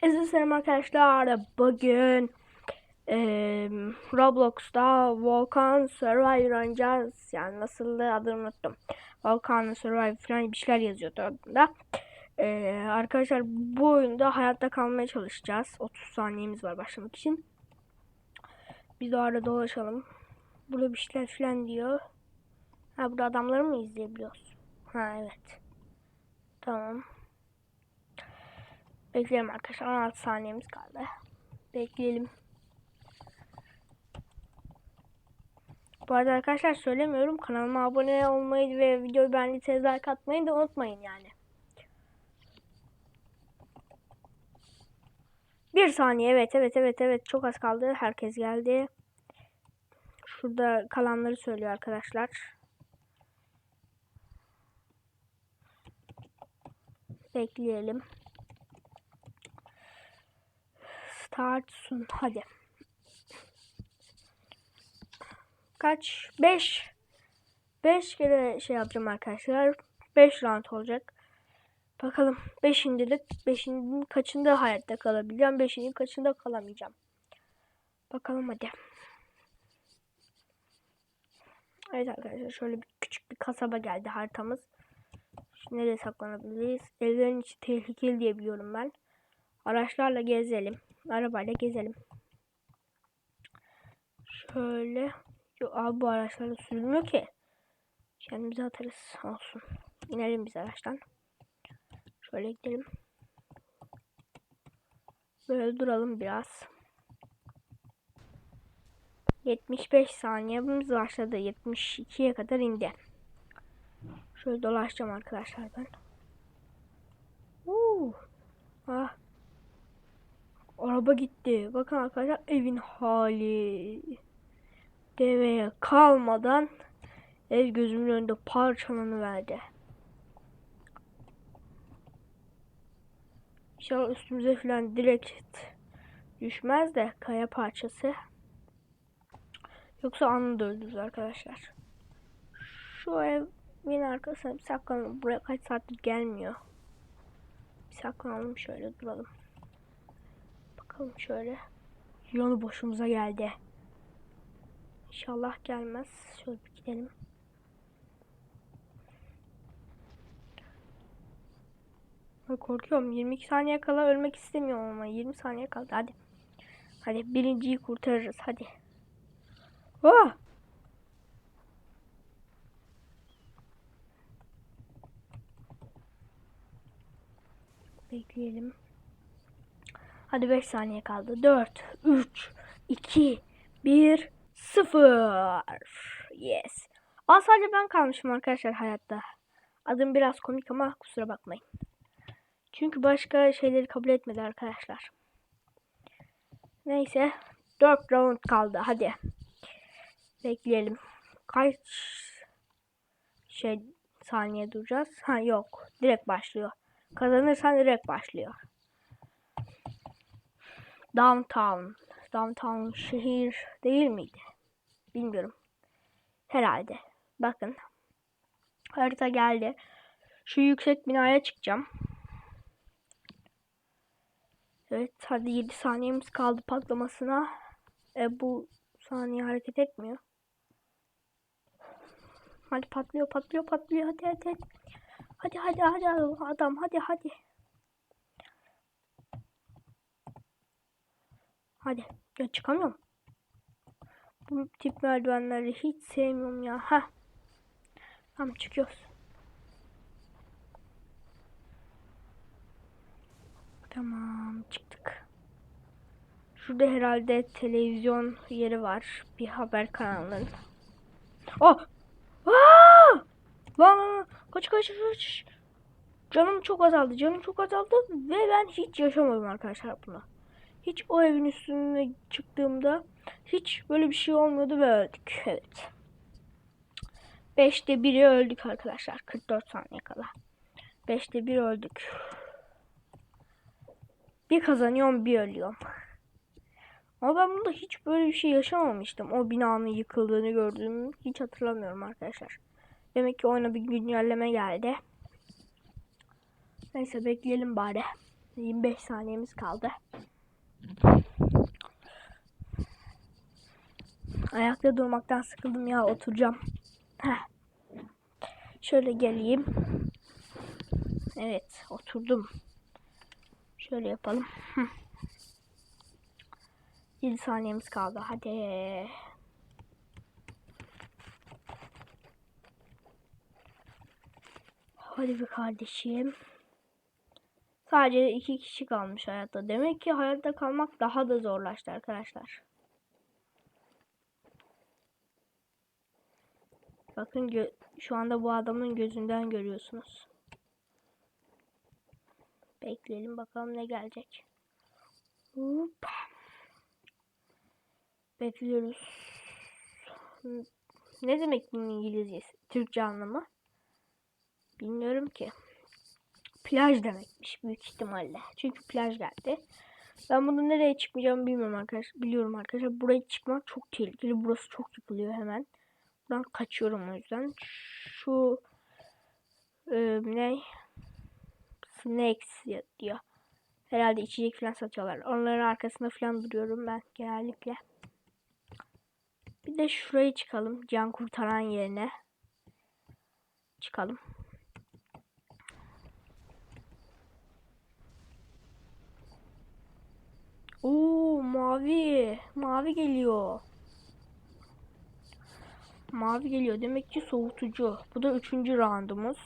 Herkese selam arkadaşlar. Bugün eee Roblox'ta Volkan Survivor oynayacağız. Yani nasıldı adını unuttum. Volkan Survivor falan bir şeyler yazıyordu adında. Eee, arkadaşlar bu oyunda hayatta kalmaya çalışacağız. 30 saniyemiz var başlamak için. Biz de arada dolaşalım. Burada bir şeyler falan diyor. Ha burada adamları mı izleyebiliyoruz? Ha evet. Tamam. Bekleyelim arkadaşlar. 16 saniyemiz kaldı. Bekleyelim. Bu arada arkadaşlar söylemiyorum. Kanalıma abone olmayı ve videoyu beğendiyseniz like atmayı da unutmayın yani. Bir saniye. Evet evet evet evet. Çok az kaldı. Herkes geldi. Şurada kalanları söylüyor arkadaşlar. Bekleyelim. Start soon. Hadi. Kaç? 5. 5 kere şey yapacağım arkadaşlar. 5 round olacak. Bakalım. 5'inde de 5'inin kaçında hayatta kalabileceğim. 5'inin kaçında kalamayacağım. Bakalım hadi. Evet arkadaşlar şöyle bir küçük bir kasaba geldi haritamız. Şimdi nereye saklanabiliriz? Evlerin içi tehlikeli diye biliyorum ben. Araçlarla gezelim. Arabayla gezelim. Şöyle. Yo, abi bu araçlarla sürülmüyor ki. Kendimize atarız. Olsun. İnelim biz araçtan. Şöyle gidelim. Böyle duralım biraz. 75 saniyemiz başladı. 72'ye kadar indi. Şöyle dolaşacağım arkadaşlar ben. Uuu. Ah. Araba gitti. Bakın arkadaşlar evin hali. Deveye kalmadan ev gözümün önünde parçalanıverdi. İnşallah üstümüze falan direkt düşmez de kaya parçası. Yoksa anında öldürürüz arkadaşlar. Şu evin arkasına bir saklanalım. Buraya kaç saattir gelmiyor. Bir saklanalım şöyle duralım. Bakalım şöyle. Yanı başımıza geldi. İnşallah gelmez. Şöyle bir gidelim. Korkuyorum. 22 saniye kala ölmek istemiyorum ama 20 saniye kaldı. Hadi. Hadi birinciyi kurtarırız. Hadi. Oh! Bekleyelim. Hadi 5 saniye kaldı. 4, 3, 2, 1, 0. Yes. Aa sadece ben kalmışım arkadaşlar hayatta. Adım biraz komik ama kusura bakmayın. Çünkü başka şeyleri kabul etmedi arkadaşlar. Neyse. 4 round kaldı. Hadi. Bekleyelim. Kaç şey saniye duracağız? Ha yok. Direkt başlıyor. Kazanırsan direkt başlıyor. Downtown. Downtown şehir değil miydi? Bilmiyorum. Herhalde. Bakın. Harita geldi. Şu yüksek binaya çıkacağım. Evet hadi 7 saniyemiz kaldı patlamasına. E, bu saniye hareket etmiyor. Hadi patlıyor patlıyor patlıyor hadi hadi hadi. Hadi hadi hadi adam hadi hadi. Hadi. Ya çıkamıyorum. Bu tip merdivenleri hiç sevmiyorum ya. Ha. Tamam çıkıyoruz. Tamam çıktık. Şurada herhalde televizyon yeri var. Bir haber kanalının. Oh! Aa! Lan. Kaç kaç kaç. Canım çok azaldı. Canım çok azaldı ve ben hiç yaşamadım arkadaşlar bunu. Hiç o evin üstüne çıktığımda hiç böyle bir şey olmuyordu ve öldük. Evet. Beşte biri öldük arkadaşlar. 44 saniye kala. Beşte bir öldük. Bir kazanıyorum bir ölüyorum. Ama ben bunda hiç böyle bir şey yaşamamıştım. O binanın yıkıldığını gördüğümü hiç hatırlamıyorum arkadaşlar. Demek ki oyuna bir güncelleme geldi. Neyse bekleyelim bari. 25 saniyemiz kaldı. Ayakta durmaktan sıkıldım ya oturacağım. Heh. Şöyle geleyim. Evet oturdum. Şöyle yapalım. Hı. 7 saniyemiz kaldı. Hadi. Hadi bir kardeşim. Sadece iki kişi kalmış hayatta. Demek ki hayatta kalmak daha da zorlaştı arkadaşlar. Bakın şu anda bu adamın gözünden görüyorsunuz. Bekleyelim bakalım ne gelecek. Hop. Bekliyoruz. Ne demek bunun İngilizcesi? Türkçe anlamı? Bilmiyorum ki. Plaj demekmiş büyük ihtimalle. Çünkü plaj geldi. Ben bunu nereye çıkmayacağımı bilmiyorum arkadaşlar. Biliyorum arkadaşlar. Buraya çıkmak çok tehlikeli. Burası çok yıkılıyor hemen. Buradan kaçıyorum o yüzden. Şu e, ne? Snacks diyor. Herhalde içecek falan satıyorlar. Onların arkasında falan duruyorum ben genellikle. Bir de şuraya çıkalım. Can kurtaran yerine. Çıkalım. Oo mavi. Mavi geliyor. Mavi geliyor. Demek ki soğutucu. Bu da üçüncü roundumuz.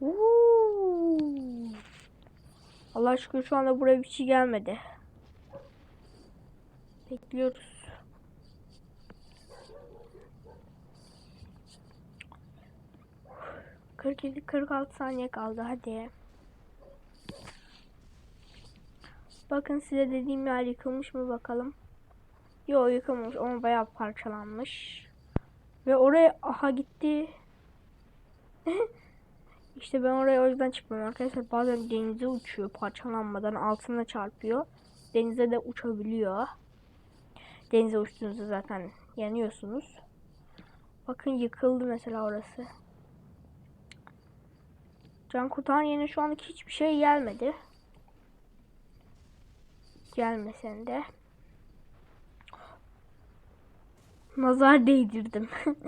Oo. Allah şükür şu anda buraya bir şey gelmedi. Bekliyoruz. Kırk yedi, kırk altı saniye kaldı. Hadi. Bakın size dediğim yer yıkılmış mı bakalım. Yok yıkılmış ama bayağı parçalanmış. Ve oraya aha gitti. işte ben oraya o yüzden çıkmıyorum arkadaşlar. Bazen denize uçuyor parçalanmadan altına çarpıyor. Denize de uçabiliyor. Denize uçtuğunuzda zaten yanıyorsunuz. Bakın yıkıldı mesela orası. Can kurtaran yerine şu anlık hiçbir şey gelmedi. Gelmesen de. Nazar değdirdim.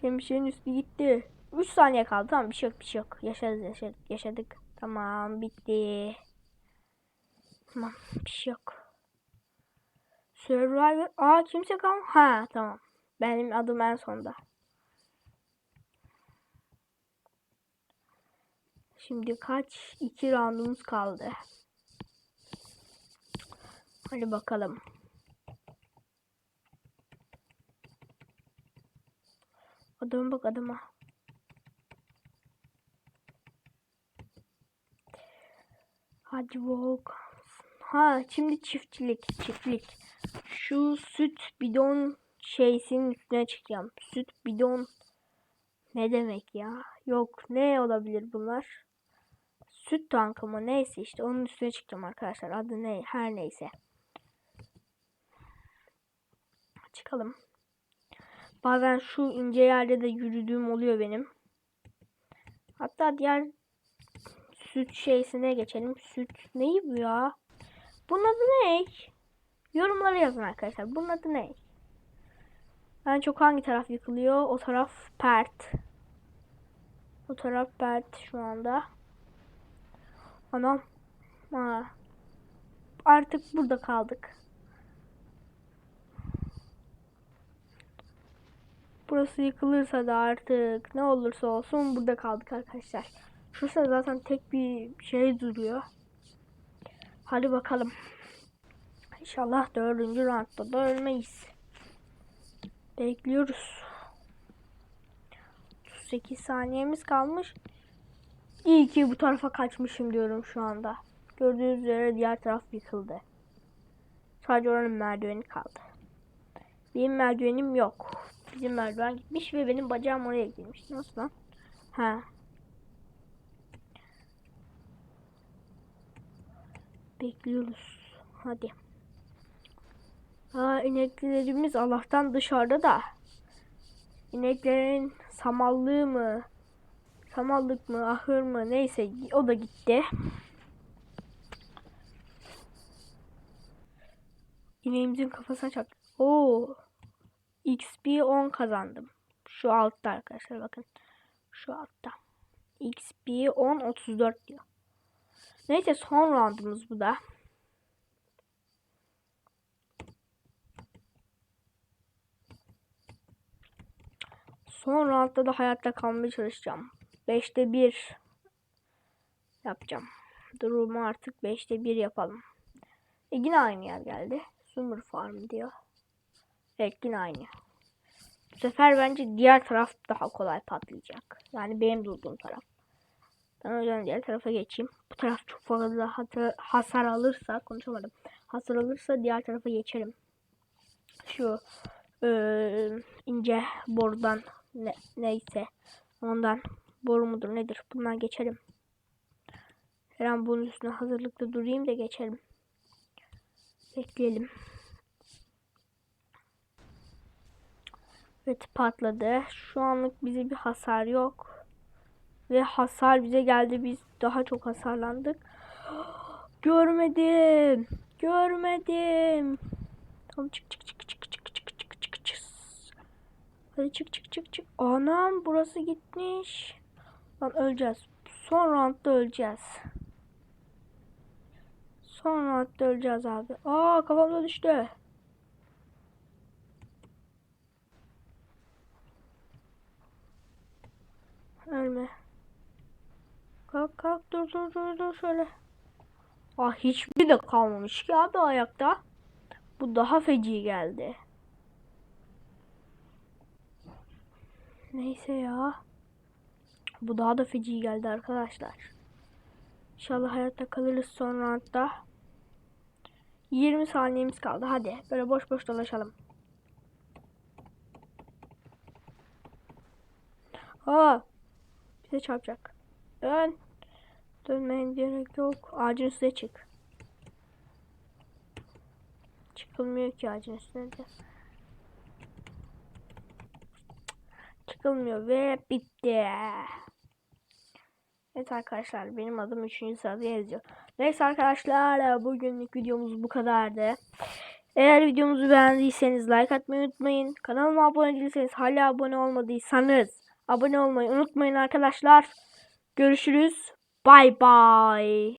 Şemsiyenin üstü gitti. 3 saniye kaldı. Tamam bir şey yok bir şey yok. Yaşadık yaşadık. yaşadık. Tamam bitti. Tamam bir şey yok. Survivor. Aa kimse kal. Ha tamam. Benim adım en sonda. Şimdi kaç? 2 roundumuz kaldı. Hadi bakalım. Adama bak adama. Hadi Volkan. Ha şimdi çiftçilik çiftlik. Şu süt bidon şeysinin üstüne çıkacağım. Süt bidon ne demek ya? Yok ne olabilir bunlar? Süt tankı mı neyse işte onun üstüne çıkacağım arkadaşlar. Adı ne her neyse. Çıkalım. Bazen şu ince yerde de yürüdüğüm oluyor benim. Hatta diğer süt şeysine geçelim. Süt neyi bu ya? Bunun adı ne? Yorumlara yazın arkadaşlar. Bunun adı ne? Ben çok hangi taraf yıkılıyor? O taraf pert. O taraf pert şu anda. Anam. Ha. Artık burada kaldık. Burası yıkılırsa da artık ne olursa olsun burada kaldık arkadaşlar. Şurası zaten tek bir şey duruyor. Hadi bakalım. İnşallah dördüncü roundda da ölmeyiz. Bekliyoruz. 38 saniyemiz kalmış. İyi ki bu tarafa kaçmışım diyorum şu anda. Gördüğünüz üzere diğer taraf yıkıldı. Sadece oranın merdiveni kaldı. Benim merdivenim yok. Bizim merdiven gitmiş ve benim bacağım oraya girmiş. Nasıl lan? Ha. Bekliyoruz. Hadi. Ha ineklerimiz Allah'tan dışarıda da. İneklerin samallığı mı? Samallık mı? Ahır mı? Neyse o da gitti. İneğimizin kafasına çak. Oo. XP 10 kazandım. Şu altta arkadaşlar bakın. Şu altta. XP 10 34 diyor. Neyse son roundumuz bu da. Son roundda da hayatta kalmaya çalışacağım. 5'te 1 yapacağım. Durumu artık 5'te 1 yapalım. E yine aynı yer geldi. Summer Farm diyor. Evet aynı. Bu sefer bence diğer taraf daha kolay patlayacak. Yani benim durduğum taraf. Ben o yüzden diğer tarafa geçeyim. Bu taraf çok fazla hasar alırsa konuşamadım. Hasar alırsa diğer tarafa geçerim. Şu eee, ince borudan ne, neyse ondan boru mudur nedir bundan geçerim. Her an bunun üstüne hazırlıklı durayım da geçelim. Bekleyelim. Evet patladı. Şu anlık bize bir hasar yok. Ve hasar bize geldi. Biz daha çok hasarlandık. Görmedim. Görmedim. Tamam çık çık çık çık çık çık çık çık çık. Hadi çık çık çık çık. Anam burası gitmiş. Lan öleceğiz. Son roundda öleceğiz. Son roundda öleceğiz abi. Aa kafamda düştü. Ölme. Kalk kalk dur dur dur dur şöyle. Ah hiçbir de kalmamış ki abi ayakta. Bu daha feci geldi. Neyse ya. Bu daha da feci geldi arkadaşlar. İnşallah hayatta kalırız son roundda. 20 saniyemiz kaldı. Hadi böyle boş boş dolaşalım. Aa, bize çarpacak. Dön. Dönmeye gerek yok. Ağacın üstüne çık. Çıkılmıyor ki ağacın üstüne de. Çıkılmıyor ve bitti. Evet arkadaşlar benim adım 3. sırada yazıyor. Neyse arkadaşlar bugünlük videomuz bu kadardı. Eğer videomuzu beğendiyseniz like atmayı unutmayın. Kanalıma abone değilseniz hala abone olmadıysanız abone olmayı unutmayın arkadaşlar. Görüşürüz. Bay bay.